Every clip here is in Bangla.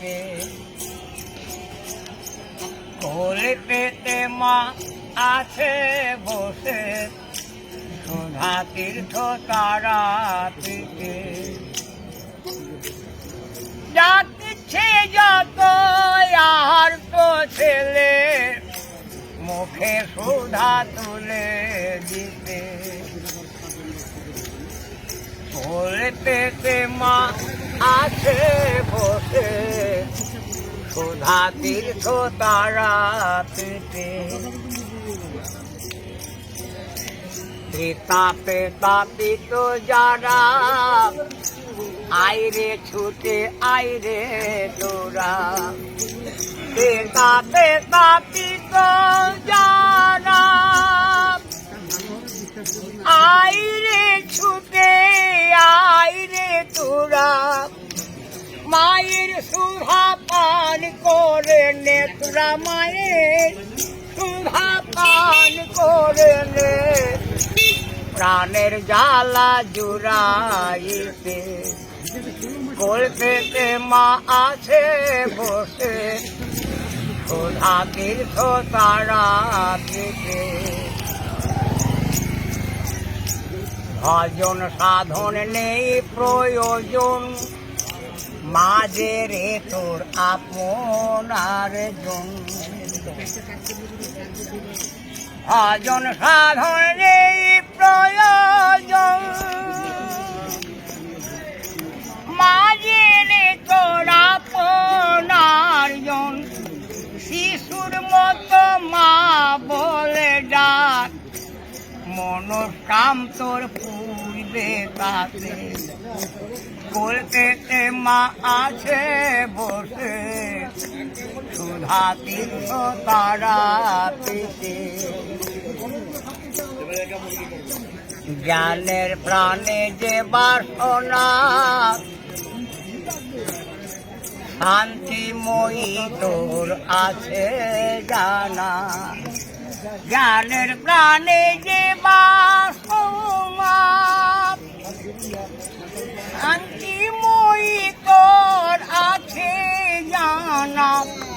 দিতে কোলে পেতে মা আছে বসে সুধা তীর্থ তারা পিতে যাচ্ছে যত আর তো ছেলে, মুখে সুধা তুলে দিতে। কোলে পেতে মা আছে সুধা তীর্থ তারা তাপে তাপিত যারা আইরে ছুটে আইরে তোরা তাপে তাপিত যারা করে নে তোরা মায়ের সুধা পান করে নে। প্রাণের জ্বালা জুড়াইতে কলপেতে মা আছে বসে তীর্থ তারা ভজন সাধন নেই প্রয়োজন মাঝে রে তোর আপনার জন আজন সাধন নেই প্রয়োজন। মাঝে রে তোর আপনার জন শিশুর মনস্কাম তোর পূর্বে তাতে। কলকাতে মা আছে বসে, সুধা তীর্থ তারা পেতে। জ্ঞানের প্রাণে যে বাসনা, শান্তিময়ী তোর আছে জানা। জ্ঞানের প্রাণে যে বাসনা জানা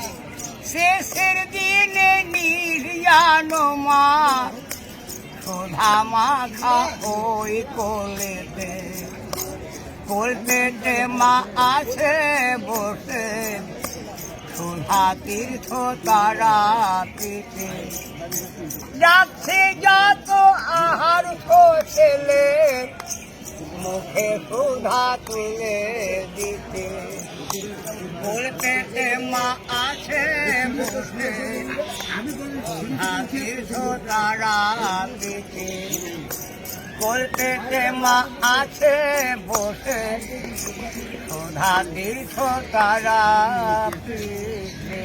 শেষের দিনে নির্জান মা সোধা মাখা ওই কোলেতে। কোলপেটে মা আছে বসে, সুধা তীর্থ তারা পেতে যাচ্ছে যত আহার ছেলে মুখে সুধা তুলে দিতে। কোলপেটে মা আছে বসে সুধা তীর্থ তারা পেতে কলপেটে মা আছে বসে। সোধা তীর্থ তারা পেতে